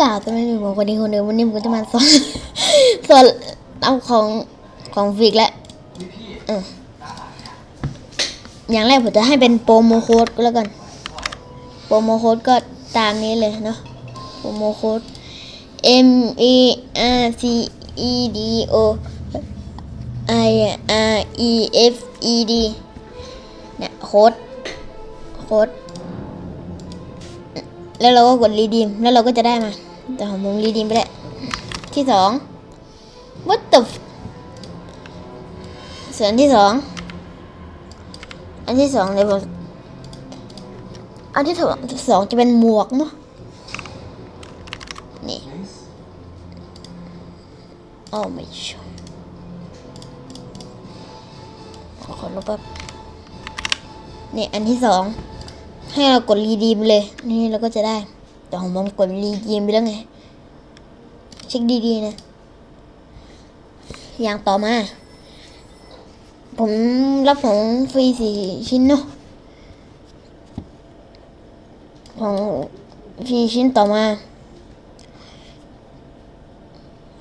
กาสไม่มีบอกคนนี้คนเดิมวันนี้ผมก็จะมาสอนสอนเอาของของฟิกแล้วเอออย่างแรกผมจะให้เป็นโปรโมโค้ดก็แล้วกัน โปรโมโค้ดก็ตามนี้เลยเนาะโปรโมโค้ด M E R C E D O I R E F E D เนี่ยโค้ดโค้ด แล้วเราก็กดรีดีมแล้วเราก็จะได้มา แต่ของผมรีดีมไปแล้วที่สอง what the ส่วนที่สอง อันที่สองเลยผมอันที่สองสองจะเป็นหมวกเนาะนี่โอ้ไม่ชอบขอขอลบแป๊บนี่อันที่สอง ให้เรากดรีดีมเลย นี่เราก็จะได้ แต่ของผมกดรีดีมไปแล้วไง เช็คดีๆนะ อย่างต่อมา ผมรับของฟรีสี่ชิ้นเนาะของฟรีชิ้นต่อมา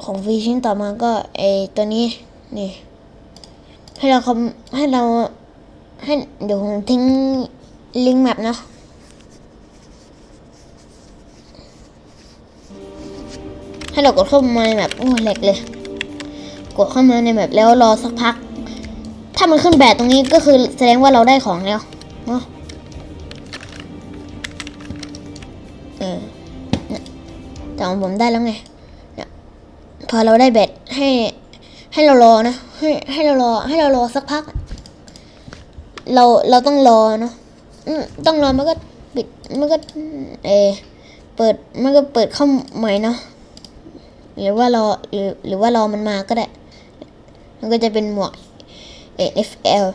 ของฟรีชิ้นต่อมาก็ไอตัวนี้นี่ ให้เราคอมให้เราให้เดี๋ยวผมทิ้ง ลิงก์แมปเนาะให้เรากดเข้ามาในแมปโอ้แหลกเลย กดเข้ามาในแมปแล้วรอสักพัก ถ้ามันขึ้นแบบตรงนี้ก็คือแสดงว่าเราได้ของแล้วเนาะเออแต่ของผมได้แล้วไงเนี่ยพอเราได้แบตให้ให้เรารอนะให้ให้เรารอให้เรารอสักพัก เราเราต้องรอเนาะ ต้องรอมันก็ปิดมันก็เอเปิดมันก็เปิดเข้าใหม่เนาะหรือว่ารอหรือหรือว่ารอมันมาก็ได้ มันก็จะเป็นหมวก AFL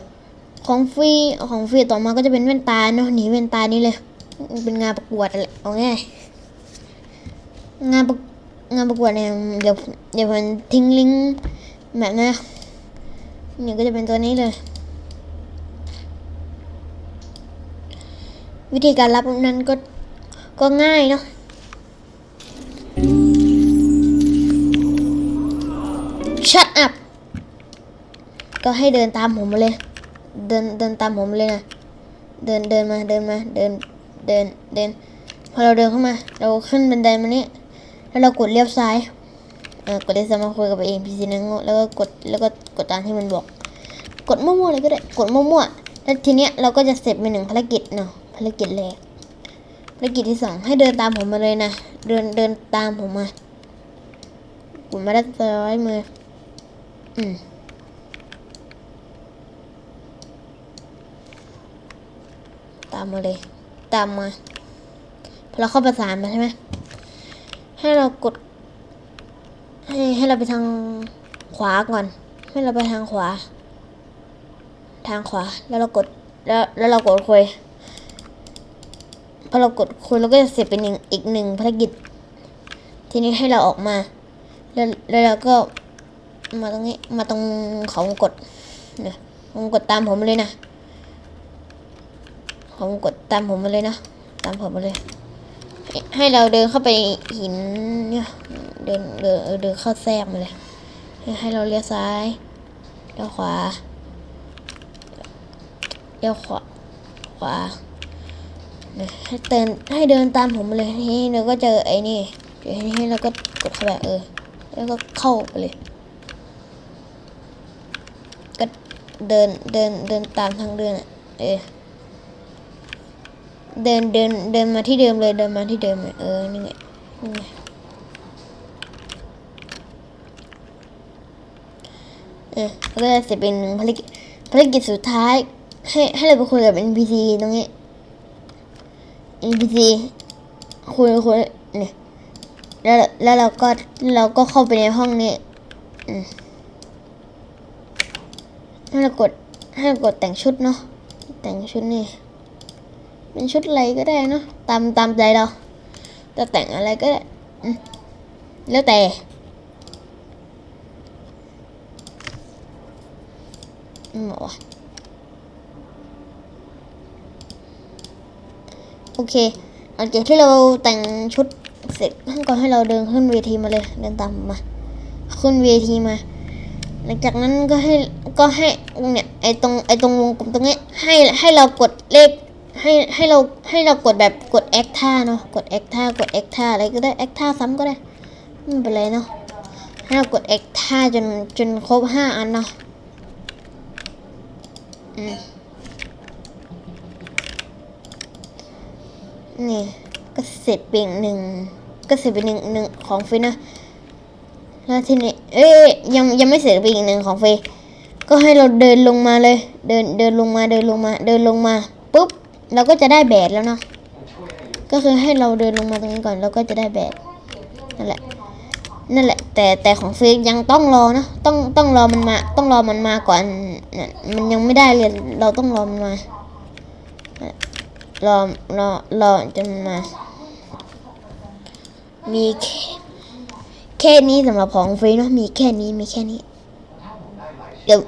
ของฟรีของฟรีต่อมาก็จะเป็นแว่นตาเนาะหนีแว่นตานี่เลย เป็นงานประกวดอะไรเอาง่ายงานประงานประกวดเนี่ยเดี๋ยวเดี๋ยวผมทิ้งลิงก์แบบนะนี่ก็จะเป็นตัวนี้เลย วิธีการรับนั้นก็ก็ง่ายเนาะ shut up ก็ให้เดินตามผมมาเลย เดินเดินตามผมเลยนะเดินเดินมาเดินมาเดินเดินเดินพอเราเดินเข้ามา เราขึ้นบันไดมานี่แล้วเรากดเลี้ยวซ้ายเออกดเลี้ยวซ้ายมาคุยกับเองพีซีนั่งแล้วก็กดแล้วก็กดตามที่มันบอก กดมั่วๆเลยก็ได้กดมั่วๆแล้วทีเนี้ยเราก็จะเสร็จไปหนึ่งภารกิจเนาะ ภารกิจแรกภารกิจที่สองให้เดินตามผมมาเลยนะเดินเดินตามผมมาผมมาด้านซ้ายมือ อืมตามมาเลย ตามมาพอเราเข้าประสานมาใช่ไหมให้เรากด ให้ให้เราไปทางขวาก่อน ให้เราไปทางขวา ทางขวาแล้วเรากดแล้วแล้วเรากดคุย พอเรากดคุยเราก็จะเสร็จเป็นหนึ่งอีกหนึ่งภารกิจ ทีนี้ให้เราออกมา แล้วแล้วเราก็มาตรงนี้มาตรงเขาวงกดเนี่ยวงกดตามผมเลยนะผมกดตามผมมาเลยนะตามผมมาเลย ให้เราเดินเข้าไปหินเนี่ยเดินเดินเดินเข้าแทรกมาเลย ให้เราเลี้ยวซ้ายเลี้ยวขวาเลี้ยวขวาขวา ให้เดินให้เดินตามผมมาเลยทีนี้เราก็เจอไอ้นี่เดี๋ยวทีนี้เราก็กดเข้าไปเออ แล้วก็เข้าไปเลย ก็เดินเดินเดินตามทางเดินอะเออเดินเดินเดินมาที่เดิมเลยเดินมาที่เดิมเลยเออนี่ไงนี่ไงเออแล้วก็จะเป็นหนึ่งภารกิจภารกิจสุดท้ายให้ให้เราไปคุยกับ NPC ตรงนี้ NPC คุยคุยเนี่ยแล้วแล้วเราก็เราก็เข้าไปในห้องนี้อืมให้เรากดให้เรากดแต่งชุดเนาะแต่งชุดนี่เป็นชุดอะไรก็ได้เนอะตามตามใจเราจะแต่งอะไรก็ได้อืมแล้วแต่อืมอว่า โอเคหลังจากที่เราแต่งชุดเสร็จก็ให้เราเดินขึ้นเวทีมาเลย เดินตามมา ขึ้นเวทีมา หลังจากนั้นก็ให้ก็ให้เนี่ยไอตรงไอตรงวงกลมตรงนี้ให้ให้เรากดเลขให้ให้เราให้เรากดแบบกดแอคท่าเนาะกดแอคท่ากดแอคท่าอะไรก็ได้แอคท่าซ้ำก็ได้ไม่เป็นไรเนาะให้เรากดแอคท่าจนจนครบห้าอันเนาะอืม นี่ก็เสร็จเป็นหนึ่งก็เสร็จเป็นหนึ่งหนึ่งของเฟนนะแล้วทีนี้เอ้ยยังยังไม่เสร็จไปอีกหนึ่งของเฟย์ก็ให้เราเดินลงมาเลย เดินเดินลงมาเดินลงมา เดินลงมาปุ๊บเราก็จะได้แบดแล้วเนาะก็คือให้เราเดินลงมาตรงนี้ก่อนเราก็จะได้แบดนั่นแหละนั่นแหละ แต่แต่ของเฟย์ยังต้องรอนะต้องต้องรอมันมา ต้องรอมันมาก่อนน่ะมันยังไม่ได้เลยเราต้องรอมันมา รอรอรอจนมา มีแค่แค่นี้สำหรับของฟรีเนาะมีแค่นี้มีแค่นี้ เดี๋ยว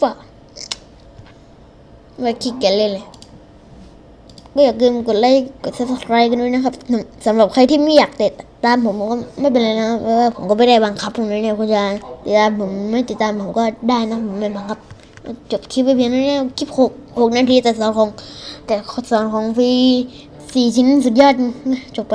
ฝากไว้ขี้เกียจเล่นเลยก็อย่าลืมกดไลค์กด subscribe กันด้วยนะครับสำหรับใครที่ไม่อยากเติด ตามผมก็ไม่เป็นไรนะเพราะว่าผมก็ไม่ได้บังคับผมนะเนี่ยคุณจะติดตามผมไม่ติดตามผมก็ได้นะผมไม่บังคับจบคลิปไปเพียงเท่านี้คลิปหกหกนาทีแต่สอนของแต่สอนของฟรีสี่ชิ้นสุดยอดนะจบไป